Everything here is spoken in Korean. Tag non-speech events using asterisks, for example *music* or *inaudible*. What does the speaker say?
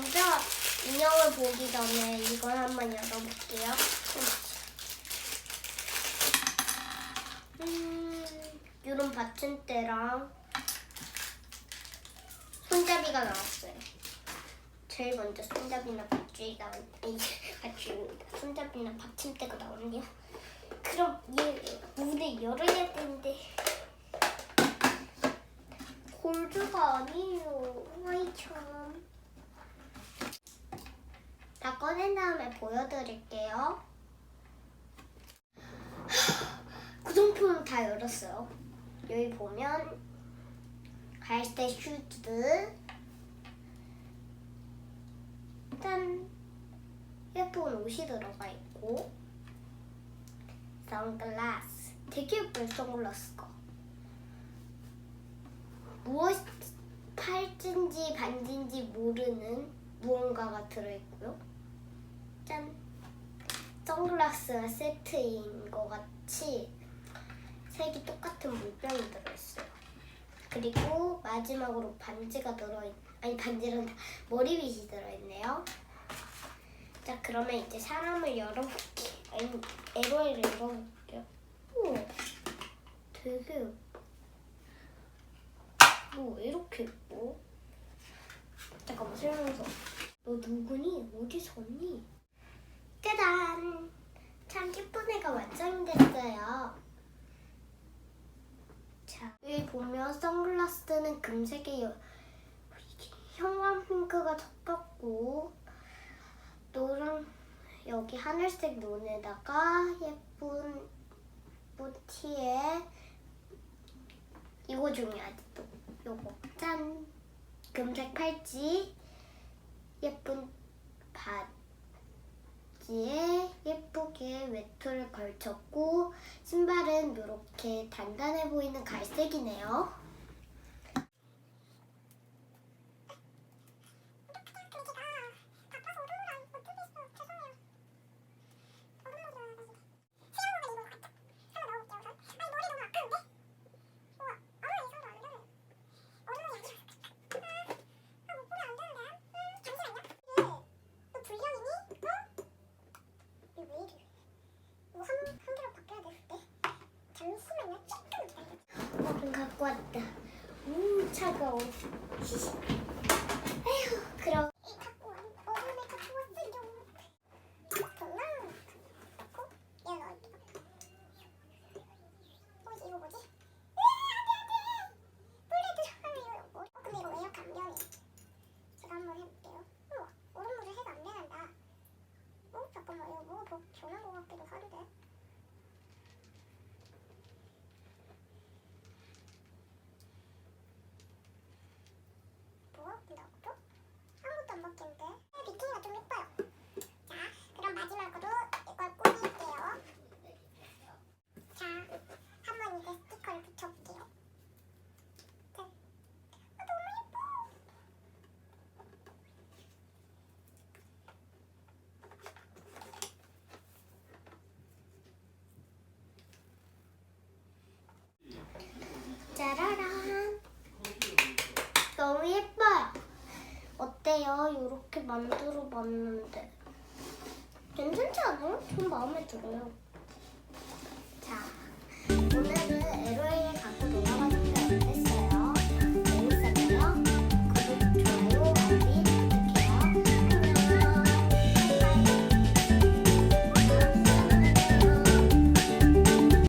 먼저 인형을 보기 전에 이걸 한번 열어볼게요. 음, 이런 받침대랑 손잡이가 나왔어요. 제일 먼저 손잡이나 아니, 받침입니다. 손잡이나 받침대가 나오네요. 그럼 얘 문을 열어야 되는데 골드가 아니에요. 아이 참. 다 꺼낸 다음에 보여드릴게요. *sighs* 구성품은 다 열었어요. 여기 보면 갈색 슈즈 짠 예쁜 옷이 들어가 있고 선글라스 되게 예쁜 선글라스가 무엇 팔찌인지 반지인지 모르는 무언가가 들어있고요. 짠! 선글라스가 세트인 것 같이 색이 똑같은 물병이 들어있어요. 그리고 마지막으로 반지가 들어있, 아니 반지는 머리빗이 들어있네요. 자, 그러면 이제 사람을 열어볼게요. 아니, 에로이를 열어볼게요. 우와, 되게 예뻐. 뭐왜 이렇게 예뻐? 잠깐만 설명서. 너 누구니? 어디서 왔니? 짜잔! 참 예쁜 애가 완성됐어요. 자, 여기 보면 선글라스는 금색의 여- 형광 핑크가 섞였고 노랑 여기 하늘색 눈에다가 예쁜 모티에 이거 중요하지 또 요거 짠 금색 팔찌 예쁜 바지 에 예쁘게 외투를 걸쳤고 신발은 이렇게 단단해 보이는 갈색이네요. 조금 기다려. 얼른 갖고 왔다. 음 차가워. 어때요? 이렇게 만들어 봤는데 괜찮지 않아요? 좀 마음에 들어요. 자, 오늘은 에로에